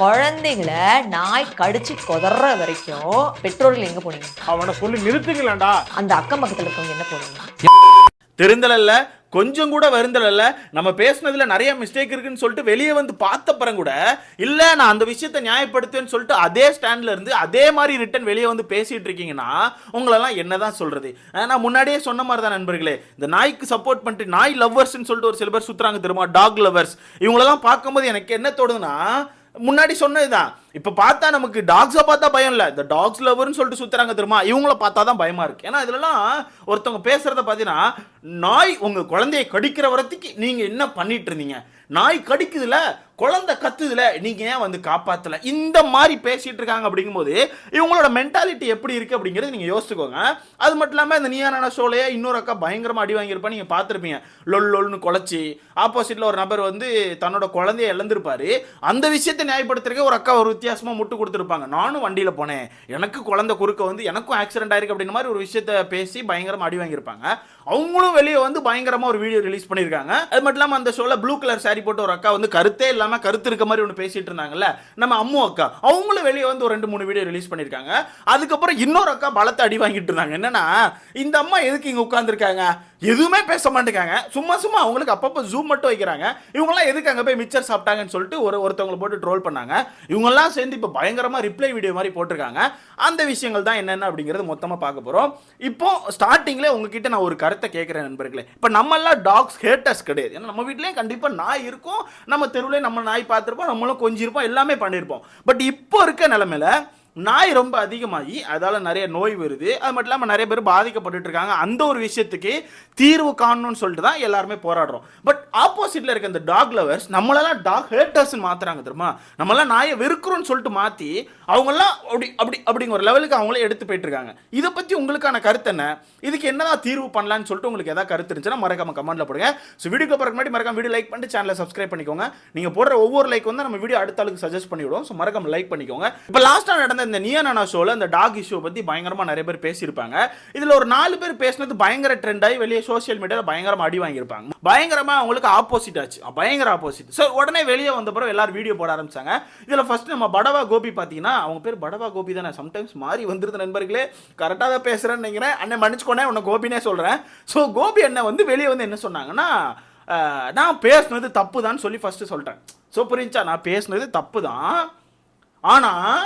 குழந்தைகளை நாய் கடிச்சு கொதற வரைக்கும் பெற்றோர்கள் எங்க போனீங்க? அவனை சொல்லி நிறுத்துங்களேன்டா. அந்த அக்கம் பக்கத்துல இருக்கவங்க என்ன போனீங்க? திருந்தலல்ல கொஞ்சம் கூட வருந்தலல்ல. நம்ம பேசுனதுல நிறைய மிஸ்டேக் இருக்குன்னு சொல்லிட்டு வெளியே வந்து பார்த்தப்பறம் கூட இல்ல நான் அந்த விஷயத்தை நியாயப்படுத்துவேன்னு சொல்லிட்டு அதே ஸ்டாண்ட்ல இருந்து அதே மாதிரி ரிட்டன் வெளியே வந்து பேசிட்டு இருக்கீங்கன்னா உங்களெல்லாம் என்னதான் சொல்றது? நான் முன்னாடியே சொன்ன மாதிரி தான் நண்பர்களே. இந்த நாய்க்கு சப்போர்ட் பண்ணிட்டு நாய் லவ்வர்ஸ்னு சொல்லிட்டு ஒரு சில பேர் சுத்துறாங்க தெரியுமா? டாக் லவ்வர்ஸ் இவங்களெல்லாம் பார்க்கும்போது எனக்கு என்ன தோணுதுன்னா முன்னாடி சொன்னதுதான். இப்போ பார்த்தா நமக்கு டாக்ஸை பார்த்தா பயம் இல்லை. இந்த டாக்ஸ் லவர்னு சொல்லிட்டு சுற்றுறாங்க தெரியுமா? இவங்கள பார்த்தா தான் பயமாக இருக்குது ஏன்னா இதுலலாம் ஒருத்தவங்க பேசுகிறத பார்த்தீங்கன்னா நாய் உங்கள் குழந்தைய கடிக்கிற வரத்துக்கு நீங்கள் என்ன பண்ணிட்டு இருந்தீங்க? நாய் கடிக்குதுல குழந்தை கத்துதுல நீங்க ஏன் வந்து காப்பாத்தல? இந்த மாதிரி பேசிட்டு இருக்காங்க அப்படிங்கும்போது இவங்களோட மென்டாலிட்டி எப்படி இருக்கு அப்படிங்கிறது நீங்க யோசிச்சுக்கோங்க. அது மட்டும் இல்லாம இந்த நீயான ஷோலையே இன்னொரு அக்கா பயங்கரமா அடி வாங்கியிருப்பா நீங்க பார்த்துருப்பீங்க. லொல் லொல்னு குலைச்சி ஆப்போசிட்ல ஒரு நபர் வந்து தன்னோட குழந்தைய இழந்திருப்பாரு. அந்த விஷயத்தை நியாயப்படுத்துறதுக்கு ஒரு அக்கா ஒரு வித்தியாசமா முட்டு கொடுத்துருப்பாங்க. நானும் வண்டியில போனேன். எனக்கு குழந்தை குறுக்க வந்து எனக்கும் ஆக்சிடென்ட் ஆயிருக்கு அப்படின்ற மாதிரி ஒரு விஷயத்த பேசி பயங்கரமா அடி வாங்கியிருப்பாங்க. அவங்களும் வெளியே வந்து பயங்கரமா ஒரு வீடியோ ரிலீஸ் பண்ணியிருக்காங்க. அது மட்டும் இல்லாம அந்த ஷோல ப்ளூ கலர் சாரி போட்டு ஒரு அக்கா வந்து கருத்தே இல்லாம கருத்து இருக்க மாதிரி ஒன்று பேசிட்டு இருந்தாங்கல்ல நம்ம அம்மு அக்கா அவங்களும் வெளியே வந்து ஒரு ரெண்டு மூணு வீடியோ ரிலீஸ் பண்ணியிருக்காங்க. அதுக்கப்புறம் இன்னொரு அக்கா பலத்தை அடி வாங்கிட்டு இருந்தாங்க. என்னன்னா இந்த அம்மா எதுக்கு இங்க உட்காந்துருக்காங்க எதுவுமே பேச மாட்டேங்காங்க சும்மா சும்மா அவங்களுக்கு அப்பப்போ ஜூம் மட்டும் வைக்கிறாங்க. இவங்கெல்லாம் எதுக்கு அங்கே போய் மிச்சர் சாப்பிட்டாங்கன்னு சொல்லிட்டு ஒரு ஒருத்தவங்களை போட்டு ட்ரோல் பண்ணாங்க. இவங்கெல்லாம் சேர்ந்து இப்போ பயங்கரமாக ரிப்ளை வீடியோ மாதிரி போட்டிருக்காங்க. அந்த விஷயங்கள் தான் என்னென்ன அப்படிங்கிறது மொத்தமாக பார்க்க போகிறோம் இப்போ ஸ்டார்டிங்கில் உங்ககிட்ட நான் ஒரு கருத்தை கேட்குறேன் நண்பர்களே. இப்போ நம்மெல்லாம் டாக்ஸ் ஹேட்டர்ஸ் கிடையாது. ஏன்னா நம்ம வீட்லேயும் கண்டிப்பாக நாய் இருக்கும். நம்ம தெருவுலேயே நம்ம நாய் பார்த்துருப்போம். நம்மளும் கொஞ்சிருப்போம். எல்லாமே பண்ணியிருப்போம் பட் இப்போ இருக்க நிலமையில நாய் ரொம்ப அதிகமாகி அதால நிறைய நோய் வருது. அது மட்டும் இல்லாமல் நிறைய பேர் பாதிக்கப்பட்டுட்டு இருக்காங்க. அந்த ஒரு விஷயத்துக்கு தீர்வு காணணும்னு சொல்லிட்டு தான் எல்லாருமே போராடுறோம். பட் ஆப்போசிட்டில் இருக்க இந்த டாக் லவர்ஸ் நம்மளெல்லாம் டாக் ஹேட்டர்ஸ்ன்னு மாத்துறாங்க தெரியுமா? நம்மளாம் நாயை வெறுக்கிறோம்னு சொல்லிட்டு மாற்றி அவங்கெல்லாம் அப்படி அப்படி அப்படிங்கிற ஒரு லெவலுக்கு அவங்களே எடுத்து போயிட்டு இருக்காங்க. இதை பற்றி உங்களுக்கான கருத்து என்ன? இதுக்கு என்னதான் தீர்வு பண்ணலாம்னு சொல்லிட்டு உங்களுக்கு எதாவது கருத்து இருந்துச்சுன்னா மறக்காம கமெண்ட்ல போடுங்க. ஸோ வீடியோக்கு போறதுக்கு முன்னாடி மறக்காம வீடியோ லைக் பண்ணிட்டு சேனலை சப்ஸ்கிரைப் பண்ணிக்கோங்க. நீங்க போடுற ஒவ்வொரு லைக் வந்து நம்ம வீடியோ அடுத்த அளவுக்கு சஜஸ்ட் பண்ணிவிடுவோம். ஸோ மறக்காம லைக் பண்ணிக்கோங்க. இப்போ லாஸ்ட்டாக நடந்த இந்த நியனானா ஷோவில் அந்த டாக் இஷ்யூ பற்றி பயங்கரமாக நிறைய பேர் பேசியிருப்பாங்க. இதில் ஒரு நாலு பேர் பேசினது பயங்கர ட்ரெண்டாகி வெளியே சோஷியல் மீடியாவில் பயங்கரமாக அடி வாங்கியிருப்பாங்க. பயங்கரமாக அவங்களுக்கு ஆப்போசிட் ஆச்சு. பயங்கர ஆப்போசிட் ஸோ உடனே வெளியே வந்த பிறகு எல்லாரும் வீடியோ போட ஆரம்பிச்சாங்க. இதில் ஃபர்ஸ்ட் நம்ம படவா கோபி பார்த்தீங்கன்னா அவங்க பேர் படவா கோபி தானே. சம்டைம்ஸ் மாறி வந்துருது நண்பர்களே. கரெக்டாக தான் பேசுகிறேன்னு நினைக்கிறேன். அண்ணன் மன்னிச்சுக்கோனே உன்னை கோபினே சொல்கிறேன் ஸோ கோபி அண்ணன் வந்து வெளியே வந்து என்ன சொன்னாங்கன்னா நான் பேசுனது தப்பு தான் சொல்லி ஃபர்ஸ்ட் சொல்லிட்டேன் ஸோ புரிஞ்சா நான் பேசுனது தப்பு தான் ஆனால்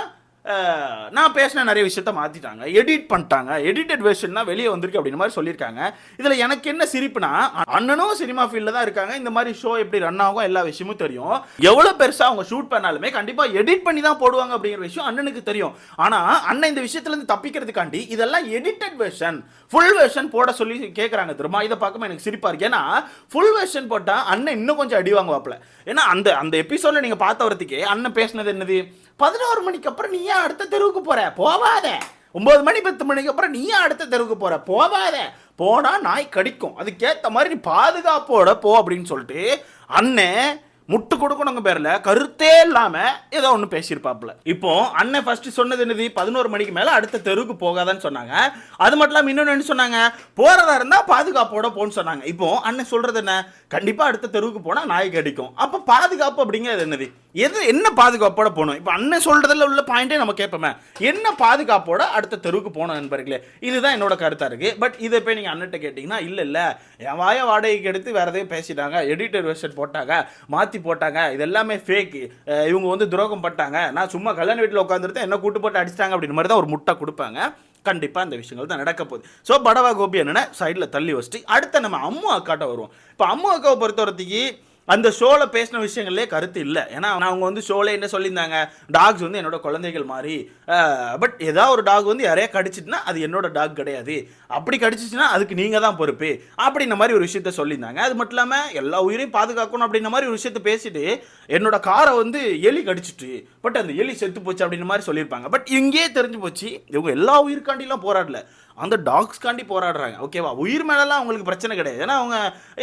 நான் பேசின நிறைய விஷயத்த மாற்றிட்டாங்க எடிட் பண்ணிட்டாங்க. எடிட்டட் வெர்ஷன் தான் வெளியே வந்திருக்கு அப்படின்ற மாதிரி சொல்லியிருக்காங்க. இதில் எனக்கு என்ன சிரிப்புனா அண்ணனும் சினிமா ஃபீல்டில் தான் இருக்காங்க. இந்த மாதிரி ஷோ எப்படி ரன் ஆகும் எல்லா விஷயமும் தெரியும். எவ்வளோ பெருசாக அவங்க ஷூட் பண்ணாலுமே கண்டிப்பாக எடிட் பண்ணி தான் போடுவாங்க அப்படிங்கிற விஷயம் அண்ணனுக்கு தெரியும். ஆனால் அண்ணன் இந்த விஷயத்துலேருந்து தப்பிக்கிறதுக்காண்டி இதெல்லாம் எடிட்டட் வெர்ஷன் ஃபுல் வெர்ஷன் போட சொல்லி கேட்குறாங்க தெரியுமா? இதை பார்க்கும்போது எனக்கு சிரிப்பாக இருக்கு. ஏன்னா ஃபுல் வெர்ஷன் போட்டால் அண்ணன் இன்னும் கொஞ்சம் அடி வாங்குவாப்பில். ஏன்னா அந்த அந்த எபிசோடில் நீங்கள் பார்த்த வரத்துக்கே அண்ணன் பேசுனது என்னது? பதினோரு மணிக்கு அப்புறம் நீ ஏன் அடுத்த தெருவுக்கு போற? போவாத. ஒன்பது மணி பத்து மணிக்கு அப்புறம் நீ ஏன் அடுத்த தெருவுக்கு போற? போவாத. போனா நாய் கடிக்கும். அதுக்கேற்ற மாதிரி நீ பாதுகாப்போட போ அப்படின்னு சொல்லிட்டு அண்ணன் முட்டு கொடுக்கணுங்க பேரில் கருத்தே இல்லாமல் ஏதோ ஒன்று பேசியிருப்பாப்புல. இப்போ அண்ணன் ஃபர்ஸ்ட் சொன்னது என்னது? பதினோரு மணிக்கு மேலே அடுத்த தெருவுக்கு போகாதான்னு சொன்னாங்க. அது மட்டும் இல்லாமல் இன்னொன்று என்ன சொன்னாங்க? போகிறதா இருந்தால் பாதுகாப்போட போன்னு சொன்னாங்க. இப்போ அண்ணன் சொல்கிறது என்ன? கண்டிப்பாக அடுத்த தெருவுக்கு போனால் நாய் கடிக்கும். அப்போ பாதுகாப்பு அப்படிங்கிறது என்னது? எது என்ன பாதுகாப்போட போகணும்? இப்போ அண்ணன் சொல்றதுல உள்ள பாயிண்டே நம்ம கேட்போமே. என்ன பாதுகாப்போட அடுத்த தெருவுக்கு போகணும் நண்பர்களே? இதுதான் என்னோட கருத்தா இருக்கு. பட் இதை போய் நீங்க அண்ணன்ட்ட கேட்டீங்கன்னா இல்ல இல்ல. என் வாய வாடகைக்கு எடுத்து வேற எதையும் பேசிட்டாங்க. எடிட்டர் வெர்ஷன் போட்டாங்க. மாத்தி போட்டாங்க. இது எல்லாமே ஃபேக் இவங்க வந்து துரோகம் பட்டாங்க நான் சும்மா கல்யாண வீட்டில் உட்காந்துருந்தேன் என்ன கூட்டு போட்டு அடிச்சிட்டாங்க? அப்படின்னு மாதிரி தான் ஒரு முட்டை கொடுப்பாங்க. கண்டிப்பாக அந்த விஷயங்கள் தான் நடக்க போகுது. ஸோ படவா கோபி என்னென்ன சைடில் தள்ளி வச்சுட்டு அடுத்த நம்ம அம்மு அக்காட்ட வருவோம். இப்போ அம்மு அக்காவை பொறுத்தவரைக்கு அந்த ஷோவில் பேசின விஷயங்கள்லேயே கருத்து இல்லை. ஏன்னா அவங்க வந்து ஷோவில் என்ன சொல்லியிருந்தாங்க? டாக்ஸ் வந்து என்னோட குழந்தைகள் மாதிரி. பட் ஏதாவது ஒரு டாக் வந்து யாரையா கடிச்சிட்டுனா அது என்னோட டாக் கிடையாது. அப்படி கடிச்சிச்சுன்னா அதுக்கு நீங்கள் தான் பொறுப்பு. அப்படின்ற மாதிரி ஒரு விஷயத்த சொல்லியிருந்தாங்க. அது மட்டும் இல்லாமல் எல்லா உயிரையும் பாதுகாக்கணும் அப்படின்ற மாதிரி ஒரு விஷயத்த பேசிட்டு என்னோட காரை வந்து எலி கடிச்சிட்டு பட் அந்த எலி செத்து போச்சு அப்படின்ற மாதிரி சொல்லியிருப்பாங்க. பட் இங்கேயே தெரிஞ்சு போச்சு இவங்க எல்லா உயிருக்காண்டிலாம் போராடல. அந்த டாக்ஸ்காண்டி போராடுறாங்க. ஓகேவா உயிர் மேலெல்லாம் அவங்களுக்கு பிரச்சனை கிடையாது. ஏன்னா அவங்க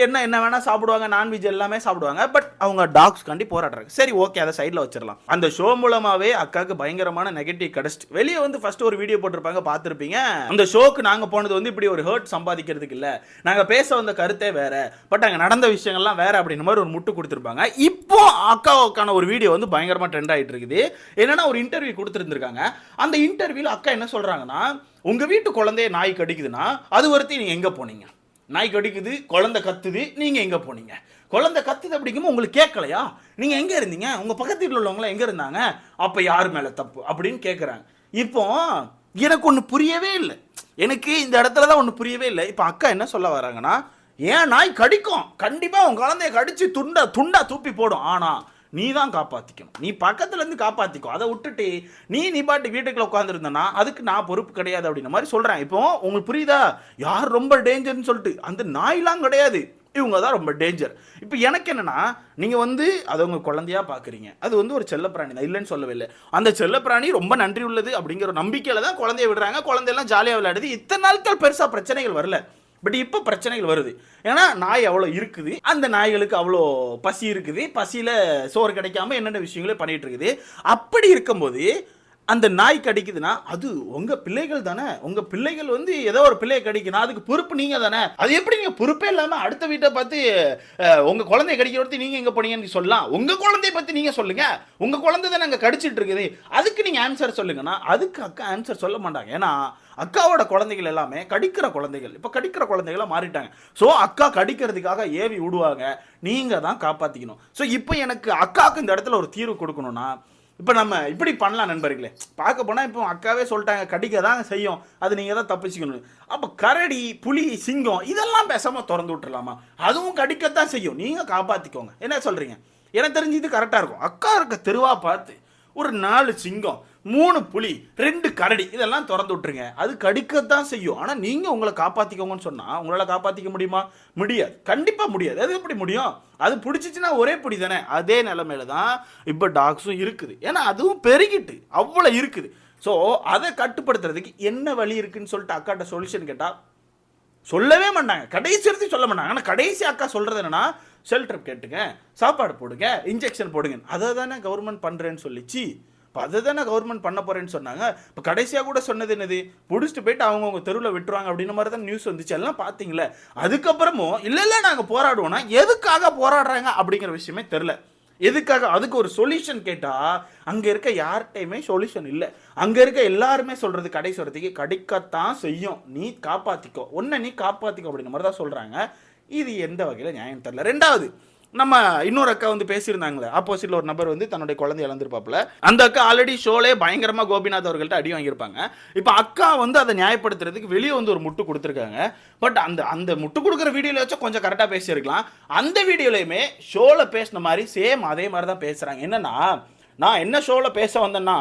என்ன என்ன வேணால் சாப்பிடுவாங்க நான்வெஜ் எல்லாமே சாப்பிடுவாங்க. பட் அவங்க டாக்ஸ்காண்டி போராடுறாங்க. சரி ஓகே அதை சைடில் வச்சிடலாம். அந்த ஷோ மூலமாகவே அக்காவுக்கு பயங்கரமான நெகட்டிவ் கிடச்சிட்டு வெளியே வந்து ஃபஸ்ட்டு ஒரு வீடியோ போட்டிருப்பாங்க பார்த்துருப்பீங்க? அந்த ஷோக்கு நாங்கள் போனது வந்து இப்படி ஒரு ஹர்ட் சம்பாதிக்கிறதுக்கு இல்லை. நாங்கள் பேச வந்த கருத்தே வேற. பட் அங்கே நடந்த விஷயங்கள்லாம் வேற அப்படின்ற மாதிரி ஒரு முட்டு கொடுத்துருப்பாங்க. இப்போ அக்காவுக்கான ஒரு வீடியோ வந்து பயங்கரமாக ட்ரெண்ட் ஆகிட்டு இருக்குது. என்னன்னா ஒரு இன்டர்வியூ கொடுத்துருந்துருக்காங்க. அந்த இன்டர்வியூவில் அக்கா என்ன சொல்கிறாங்கன்னா உங்கள் வீட்டு குழந்தைய நாய் கடிக்குதுன்னா அது ஒருத்தி நீங்கள் எங்கே போனீங்க? நாய் கடிக்குது குழந்தை கத்துது நீங்கள் எங்கே போனீங்க? குழந்தை கத்துது அப்படிங்கும்போது உங்களுக்கு கேட்கலையா? நீங்கள் எங்கே இருந்தீங்க? உங்கள் பக்கத்து வீட்டில் உள்ளவங்களாம் எங்கே இருந்தாங்க? அப்போ யார் மேலே தப்பு? அப்படின்னு கேட்குறாங்க இப்போ எனக்கு ஒன்று புரியவே இல்லை. எனக்கு இந்த இடத்துல தான் ஒன்று புரியவே இல்லை. இப்போ அக்கா என்ன சொல்ல வராங்கன்னா ஏன் நாய் கடிக்கும்? கண்டிப்பாக உன் குழந்தைய கடித்து துண்டா துண்டா தூப்பி போடும். ஆனால் நீ தான் காப்பாற்றிக்கணும் நீ பக்கத்துலேருந்து காப்பாற்றிக்கோ அதை விட்டுட்டு நீ நீ பாட்டு வீட்டுக்குள்ள உட்காந்துருந்தனா அதுக்கு நான் பொறுப்பு கிடையாது அப்படின்ற மாதிரி சொல்கிறேன் இப்போ உங்களுக்கு புரியுதா? யார் ரொம்ப டேஞ்சர்னு சொல்லிட்டு அந்த நாய்லாம் கிடையாது. இவங்க தான் ரொம்ப டேஞ்சர் இப்போ எனக்கு என்னென்னா நீங்கள் வந்து அதை உங்கள் குழந்தையா பார்க்குறீங்க அது வந்து ஒரு செல்லப்பிராணி தான். இல்லைன்னு சொல்லவே இல்லை. அந்த செல்லப்பிராணி ரொம்ப நன்றி உள்ளது அப்படிங்கிற நம்பிக்கையில் தான் குழந்தைய விடுறாங்க. குழந்தையெல்லாம் ஜாலியாக விளையாடுது. இத்தனை நாட்கள் பெருசாக பிரச்சனைகள் வரல. பட் இப்போ பிரச்சனைகள் வருது. ஏன்னா நாய் அவ்வளோ இருக்குது. அந்த நாய்களுக்கு அவ்வளோ பசி இருக்குது. பசியில் சோறு கிடைக்காம என்னென்ன விஷயங்களே பண்ணிகிட்டு இருக்குது. அப்படி இருக்கும்போது அந்த நாய் கடிக்குதுன்னா அது உங்க பிள்ளைகள் தானே. உங்க பிள்ளைகள் வந்து ஏதோ ஒரு பிள்ளையை கடிக்குன்னா அதுக்கு பொறுப்பு நீங்க தானே. அது எப்படி நீங்க பொறுப்பே இல்லாம அடுத்த வீட்டை பார்த்து உங்கள் உங்க குழந்தைய கடிக்கிறத நீங்க எங்க போனீங்கன்னு சொல்லலாம். உங்க குழந்தைய பத்தி நீங்க சொல்லுங்க. உங்க குழந்தை தானே அங்க கடிச்சிட்டு இருக்குது. அதுக்கு நீங்க ஆன்சர் சொல்லுங்கன்னா அதுக்கு அக்கா ஆன்சர் சொல்ல மாட்டாங்க. ஏன்னா அக்காவோட குழந்தைகள் எல்லாமே கடிக்கிற குழந்தைகள். இப்போ கடிக்கிற குழந்தைகளாக மாறிட்டாங்க. ஸோ அக்கா கடிக்கிறதுக்காக ஏவி விடுவாங்க. நீங்கள் தான் காப்பாற்றிக்கணும் ஸோ இப்போ எனக்கு அக்காவுக்கு இந்த இடத்துல ஒரு தீர்வு கொடுக்கணும்னா இப்போ நம்ம இப்படி பண்ணலாம் நண்பர்களே. பார்க்க போனால் இப்போ அக்காவே சொல்லிட்டாங்க கடிக்க தான் செய்யும். அது நீங்கள் தான் தப்பிச்சுக்கணும். அப்போ கரடி புலி சிங்கம் இதெல்லாம் பேசாமல் திறந்து விட்டுறலாமா? அதுவும் கடிக்கத்தான் செய்யும். நீங்கள் காப்பாற்றிக்கோங்க என்ன சொல்கிறீங்க எனக்கு தெரிஞ்சு இது கரெக்டாக இருக்கும். அக்கா இருக்க தெருவாக பார்த்து ஒரு நாலு சிங்கம் மூணு புலி ரெண்டு கரடி இதெல்லாம் திறந்து விட்டுருங்க. அது கடிக்கத்தான் செய்யும். ஆனால் நீங்கள் உங்களை காப்பாற்றிக்கோங்கன்னு சொன்னால் உங்களால் காப்பாற்றிக்க முடியுமா? முடியாது. கண்டிப்பாக முடியாது. அது எப்படி முடியும்? அது பிடிச்சிச்சின்னா ஒரே பிடி தானே. அதே நிலமையில தான் இப்போ டாக்ஸும் இருக்குது. ஏன்னா அதுவும் பெருகிட்டு அவ்வளோ இருக்குது. ஸோ அதை கட்டுப்படுத்துறதுக்கு என்ன வழி இருக்குன்னு சொல்லிட்டு அக்காட்ட சொல்யூஷன் கேட்டால் சொல்லவே மாட்டாங்க. கடைசி வரைக்கும் சொல்ல மாட்டாங்க. ஆனால் கடைசி அக்கா சொல்கிறது என்னன்னா ஷெல்டர் கேட்டுங்க சாப்பாடு போடுங்க இன்ஜெக்ஷன் போடுங்க அதை தானே கவர்மெண்ட் பண்ணுறேன்னு சொல்லிச்சு. இப்போ அதை தானே கவர்மெண்ட் பண்ண போறேன்னு சொன்னாங்க. இப்போ கடைசியாக கூட சொன்னது என்னது? பிடிச்சிட்டு போயிட்டு அவங்கவுங்க தெருவில் விட்டுருவாங்க அப்படின்னு மாதிரி தான் நியூஸ் வந்துச்சு. எல்லாம் பார்த்தீங்களே அதுக்கப்புறமும் இல்லை இல்லை நாங்கள் போராடுவோம்னா எதுக்காக போராடுறாங்க? அப்படிங்கிற விஷயமே தெரில எதுக்காக? அதுக்கு ஒரு சொல்யூஷன் கேட்டால் அங்கே இருக்க யார்கிட்டையுமே சொல்யூஷன் இல்லை. அங்கே இருக்க எல்லாருமே சொல்கிறது கடைசி சொல்கிறதுக்கு கடிக்கத்தான் செய்யும். நீ காப்பாற்றிக்கோ ஒன்றை நீ காப்பாற்றிக்கோ அப்படின்ற மாதிரி தான் சொல்கிறாங்க இது எந்த வகையில் நியாயம் தெரில ரெண்டாவது நம்ம இன்னொரு அக்கா வந்து பேசியிருந்தாங்களே ஆப்போசிட்ல ஒரு நபர் வந்து தன்னுடைய குழந்தை இழந்திருப்பாப்புல. அந்த அக்கா ஆல்ரெடி ஷோலே பயங்கரமா கோபிநாத் அவர்கள்ட்ட அடி வாங்கியிருப்பாங்க. இப்போ அக்கா வந்து அதை நியாயப்படுத்துறதுக்கு வெளியே வந்து ஒரு முட்டு கொடுத்துருக்காங்க. பட் அந்த அந்த முட்டு கொடுக்குற வீடியோல வச்சு கொஞ்சம் கரெக்டாக பேசியிருக்கலாம். அந்த வீடியோலையுமே ஷோவில் பேசின மாதிரி சேம் அதே மாதிரி தான் பேசுகிறாங்க என்னன்னா நான் என்ன ஷோவில் பேச வந்தேன்னா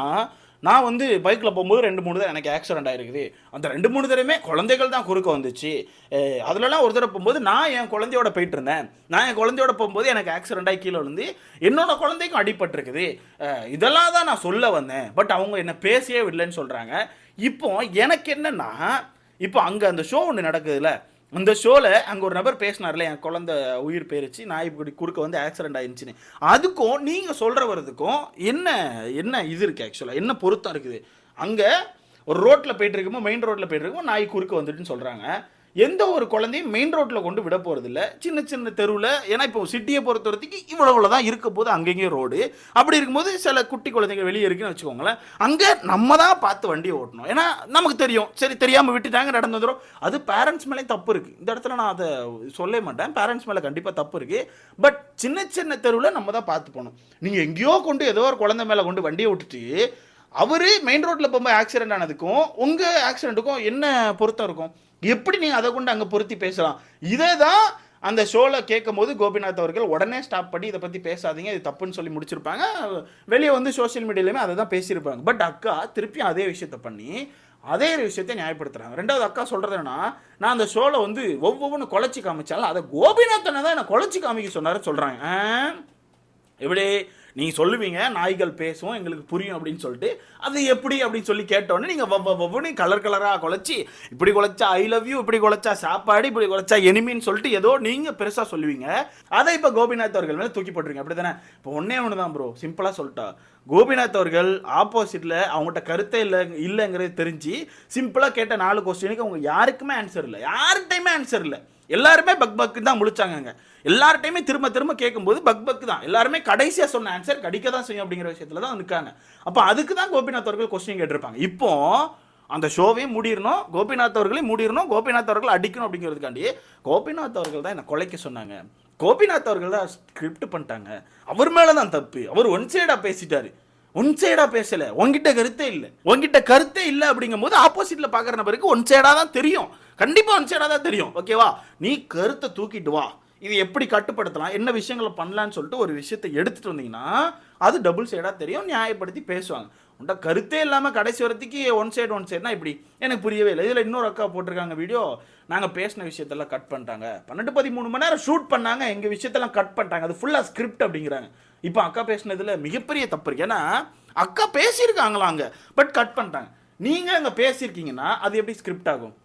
நான் வந்து பைக்கில் போகும்போது ரெண்டு மூணு தான் எனக்கு ஆக்சிடென்ட் ஆயிருக்குது. அந்த ரெண்டு மூணு தடவையுமே குழந்தைகள் தான் குறுக்க வந்துச்சு. அதிலலாம் அதுலலாம் ஒரு தடவை போகும்போது நான் என் குழந்தையோட போயிட்டு இருந்தேன் நான் என் குழந்தையோட போகும்போது எனக்கு ஆக்சிடென்ட் ஆகி கீழே விழுந்து என்னோட குழந்தைக்கும் அடிபட்டிருக்குது. இதெல்லாம் தான் நான் சொல்ல வந்தேன். பட் அவங்க என்னை பேசியே விடலைன்னு சொல்கிறாங்க இப்போ எனக்கு என்னென்னா இப்போ அங்கே அந்த ஷோ ஒன்று நடக்குதுல்ல அந்த ஷோவில் அங்கே ஒரு நபர் பேசினார்ல என் குழந்த உயிர் போயிருச்சு நாய் இப்படி குறுக்க வந்து ஆக்சிடென்ட் ஆயிருச்சுன்னு அதுக்கும் நீங்கள் சொல்கிற வரதுக்கும் என்ன என்ன இது இருக்குது ஆக்சுவலாக என்ன பொருத்தம் இருக்குது? அங்கே ஒரு ரோட்டில் போயிட்டு இருக்குமோ மெயின் ரோட்டில் போயிட்டு இருக்கும்போது நாய் குறுக்க வந்துட்டுன்னு சொல்கிறாங்க எந்த ஒரு குழந்தையும் மெயின் ரோட்டில் கொண்டு விட போகிறதில்ல சின்ன சின்ன தெருவில் ஏன்னா இப்போ சிட்டியை பொறுத்த வரைக்கும் இவ்வளோ தான் இருக்க போது அங்கேயும் ரோடு அப்படி இருக்கும்போது சில குட்டி குழந்தைங்க வெளியே இருக்குன்னு வச்சுக்கோங்களேன். அங்கே நம்ம தான் பார்த்து வண்டியை ஓட்டணும். ஏன்னா நமக்கு தெரியும். சரி தெரியாமல் விட்டுட்டாங்க நடந்து வந்துடும் அது பேரண்ட்ஸ் மேலே தப்பு இருக்குது இந்த இடத்துல நான் அதை சொல்ல மாட்டேன். பேரண்ட்ஸ் மேலே கண்டிப்பாக தப்பு இருக்குது பட் சின்ன சின்ன தெருவில் நம்ம தான் பார்த்து போகணும். நீங்கள் எங்கேயோ கொண்டு ஏதோ ஒரு குழந்தை மேலே கொண்டு வண்டியை விட்டுட்டு அவர் மெயின் ரோட்டில் போகும்போது ஆக்சிடென்ட் ஆனதுக்கும் உங்கள் ஆக்சிடென்ட்டுக்கும் என்ன பொருத்தம் இருக்கும்? எப்படி நீங்கள் அதை கொண்டு அங்கே பொருத்தி பேசலாம்? இதே தான் அந்த ஷோவில் கேட்கும் போது கோபிநாத் அவர்கள் உடனே ஸ்டாப் பண்ணி இதை பற்றி பேசாதீங்க இது தப்புன்னு சொல்லி முடிச்சிருப்பாங்க. வெளியே வந்து சோஷியல் மீடியாலையுமே அதை தான் பேசியிருப்பாங்க. பட் அக்கா திருப்பியும் அதே விஷயத்த பண்ணி அதே விஷயத்தை நியாயப்படுத்துகிறாங்க ரெண்டாவது அக்கா சொல்கிறது என்னன்னா நான் அந்த ஷோவில் வந்து ஒவ்வொன்றும் குலைச்சி காமிச்சாலும் அதை கோபிநாத்தனை தான் என்னை குலைச்சி காமிக்க சொன்னார் சொல்கிறாங்க எப்படி? நீங்கள் சொல்லுவீங்க நாய்கள் பேசுவோம் எங்களுக்கு புரியும் அப்படின்னு சொல்லிட்டு அது எப்படி அப்படின்னு சொல்லி கேட்டோன்னே நீங்கள் வவ்வ வவ்வன்னு கலர் கலராக குழச்சி இப்படி குழச்சா ஐ லவ் யூ இப்படி குழச்சா சாப்பாடு இப்படி குழச்சா எனிமின்னு சொல்லிட்டு ஏதோ நீங்கள் பெருசாக சொல்லுவீங்க. அதை இப்போ கோபிநாத் அவர்கள் மேலே தூக்கி போட்டுருங்க அப்படிதானே இப்போ ஒன்னே ஒன்று தான் ப்ரோ சிம்பிளாக சொல்லிட்டா. கோபிநாத் அவர்கள் ஆப்போசிட்டில் அவங்ககிட்ட கருத்தே இல்லை இல்லைங்கிறது தெரிஞ்சு சிம்பிளாக கேட்ட நாலு கொஸ்டினுக்கு அவங்க யாருக்குமே ஆன்சர் இல்லை. யார்கிட்டையுமே ஆன்சர் இல்லை. எல்லாருமே பக் பக்கு தான் முழிச்சாங்கங்க. எல்லார்ட்டையுமே திரும்ப திரும்ப கேட்கும்போது பக் பக் தான். எல்லாருமே கடைசியாக சொன்ன ஆன்சர் கடிக்க தான் செய்யும் அப்படிங்கிற விஷயத்துல தான் நிற்காங்க அப்போ அதுக்கு தான் கோபிநாத் அவர்கள் கொஸ்டின் கேட்டிருப்பாங்க. இப்போ அந்த ஷோவையும் மூடிடணும் கோபிநாத் அவர்களையும் மூடிடணும் கோபிநாத் அவர்கள் அடிக்கணும் அப்படிங்கிறதுக்காண்டி கோபிநாத் அவர்கள் தான் என்னை கொலைக்க சொன்னாங்க. கோபிநாத் அவர்கள் தான் ஸ்கிரிப்ட் பண்ணிட்டாங்க. அவர் மேலே தான் தப்பு. அவர் ஒன் சைடாக பேசிட்டாரு. ஒன் சைடா பேசல. உன்கிட்ட கருத்தே இல்லை. உங்ககிட்ட கருத்தே இல்ல அப்படிங்கும்போது ஆப்போசிட்ல பாக்குற நபருக்கு ஒன் சைடா தான் தெரியும். கண்டிப்பா ஒன் சைடா தான் தெரியும். ஓகேவா நீ கருத்தை தூக்கிட்டு வா. இது எப்படி கட்டுப்படுத்தலாம்? என்ன விஷயங்களை பண்ணலாம்னு சொல்லிட்டு ஒரு விஷயத்தை எடுத்துட்டு வந்தீங்கன்னா அது டபுள் சைடா தெரியும். நியாயப்படுத்தி பேசுவாங்க. உண்டா கருத்தே இல்லாமல் கடைசி வரத்துக்கு ஒன் சைடு ஒன் சைடுனா இப்படி? எனக்கு புரியவே இல்லை. இதில் இன்னொரு அக்கா போட்டிருக்காங்க வீடியோ நாங்கள் பேசின விஷயத்தெல்லாம் கட் பண்ணிட்டாங்க. பன்னெண்டு பதிமூணு மணி நேரம் ஷூட் பண்ணாங்க. எங்கள் விஷயத்தெல்லாம் கட் பண்ணிட்டாங்க. அது ஃபுல்லாக ஸ்கிரிப்ட் அப்படிங்கிறாங்க. இப்போ அக்கா பேசினதில் மிகப்பெரிய தப்பு இருக்கு. ஏன்னா அக்கா பேசியிருக்காங்களா அங்கே? பட் கட் பண்ணிட்டாங்க. நீங்கள் அங்கே பேசியிருக்கீங்கன்னா அது எப்படி ஸ்கிரிப்ட் ஆகும்?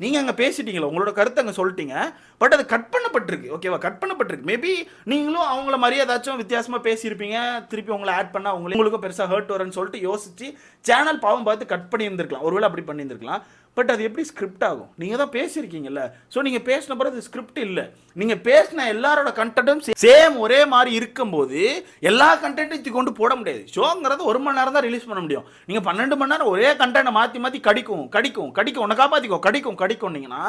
நீங்கள் அங்கே பேசிட்டீங்களா? உங்களோட கருத்தை அங்கே சொல்லிட்டீங்க. பட் அது கட் பண்ணப்பட்டிருக்கு. ஓகேவா கட் பண்ணப்பட்டிருக்கு. மேபி நீங்களும் அவங்கள மாதிரி ஏதாச்சும் வித்தியாசமாக பேசியிருப்பீங்க. திருப்பி உங்களை ஆட் பண்ணால் அவங்களுக்கும் உங்களுக்கும் ஹர்ட் வரேன்னு சொல்லிட்டு யோசிச்சு சேனல் பாவம் பார்த்து கட் பண்ணியிருந்திருக்கலாம். ஒருவேளை அப்படி பண்ணியிருந்திருக்கலாம். பட் அது எப்படி ஸ்கிரிப்ட் ஆகும்? நீங்கள் தான் பேசியிருக்கீங்கல்ல. ஸோ நீங்கள் பேசின பிறகு அது ஸ்கிரிப்ட் இல்லை. நீங்கள் பேசின எல்லாரோட கண்டென்ட்டும் சேம் ஒரே மாதிரி இருக்கும்போது எல்லா கண்டென்ட்டையும் கொண்டு போட முடியாது. ஷோங்கிறது ஒரு மணி நேரம் தான் ரிலீஸ் பண்ண முடியும். நீங்கள் பன்னெண்டு மணி நேரம் ஒரே கண்டென்ட்டை மாற்றி மாற்றி கடிக்கும் கடிக்கும் கடிக்கும் உன்னை காப்பாற்றிக்கோ கடிக்கும் கடிக்கும்னீங்கன்னா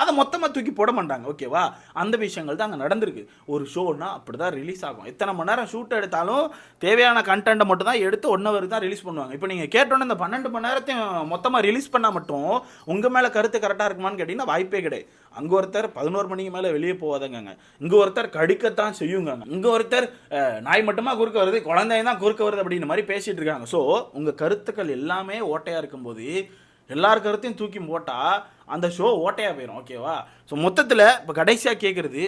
அதை மொத்தமாக தூக்கி போட மாட்டாங்க. ஓகேவா அந்த விஷயங்கள் தான் அங்கே நடந்திருக்கு. ஒரு ஷோனா அப்படி தான் ரிலீஸ் ஆகும். எத்தனை மணி நேரம் ஷூட் எடுத்தாலும் தேவையான கண்டென்ட்டை மட்டும் தான் எடுத்து ஒன் ஹவருக்கு தான் ரிலீஸ் பண்ணுவாங்க. இப்போ நீங்கள் கேட்டோன்னே இந்த பன்னெண்டு மணி நேரத்தையும் மொத்தமாக ரிலீஸ் பண்ணால் மட்டும் உங்கள் மேலே கருத்து கரெக்டாக இருக்குமான்னு கேட்டிங்கன்னா வாய்ப்பே கிடையாது. அங்கே ஒருத்தர் பதினோரு மணிக்கு மேலே வெளியே போகாதங்க இங்கே ஒருத்தர் கடிக்கத்தான் செய்யுங்க இங்கே ஒருத்தர் நாய் மட்டுமா குறுக்க வருது குழந்தையும் தான் குறுக்க வருது அப்படின்ற மாதிரி பேசிகிட்டு இருக்காங்க. ஸோ உங்கள் கருத்துக்கள் எல்லாமே ஓட்டையாக இருக்கும்போது எல்லார் கருத்தையும் தூக்கி போட்டால் அந்த ஷோ ஓட்டையாக போயிடும் ஓகேவா ஸோ மொத்தத்தில் இப்போ கடைசியாக கேட்குறது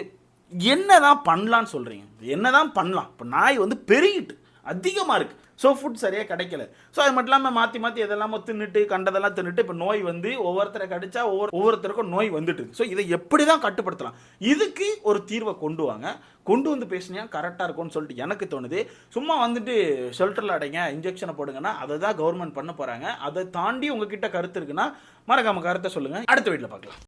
என்ன தான் பண்ணலான்னு சொல்கிறீங்க என்ன தான் பண்ணலாம்? இப்போ நாய் வந்து பெருகிட்டு அதிகமாக இருக்குது ஸோ ஃபுட் சரியாக கிடைக்கல. ஸோ அது மட்டும் இல்லாமல் மாற்றி மாற்றி எதெல்லாமோ தின்னுட்டு கண்டதெல்லாம் தின்னுட்டு இப்போ நோய் வந்து ஒவ்வொருத்தரை கடிச்சா ஒவ்வொரு ஒவ்வொருத்தருக்கும் நோய் வந்துட்டு ஸோ இதை எப்படி தான் கட்டுப்படுத்தலாம்? இதுக்கு ஒரு தீர்வை கொண்டு வாங்க. கொண்டு வந்து பேசினியா கரெக்டாக இருக்கும்னு சொல்லிட்டு எனக்கு தோணுது. சும்மா வந்துட்டு ஷெல்டரில் அடைங்க இன்ஜெக்ஷனை போடுங்கன்னா அதை தான் கவர்மெண்ட் பண்ண போகிறாங்க அதை தாண்டி உங்ககிட்ட கருத்து இருக்குன்னா மறக்காம கருத்தை சொல்லுங்கள் அடுத்த வீட்டில் பார்க்கலாம்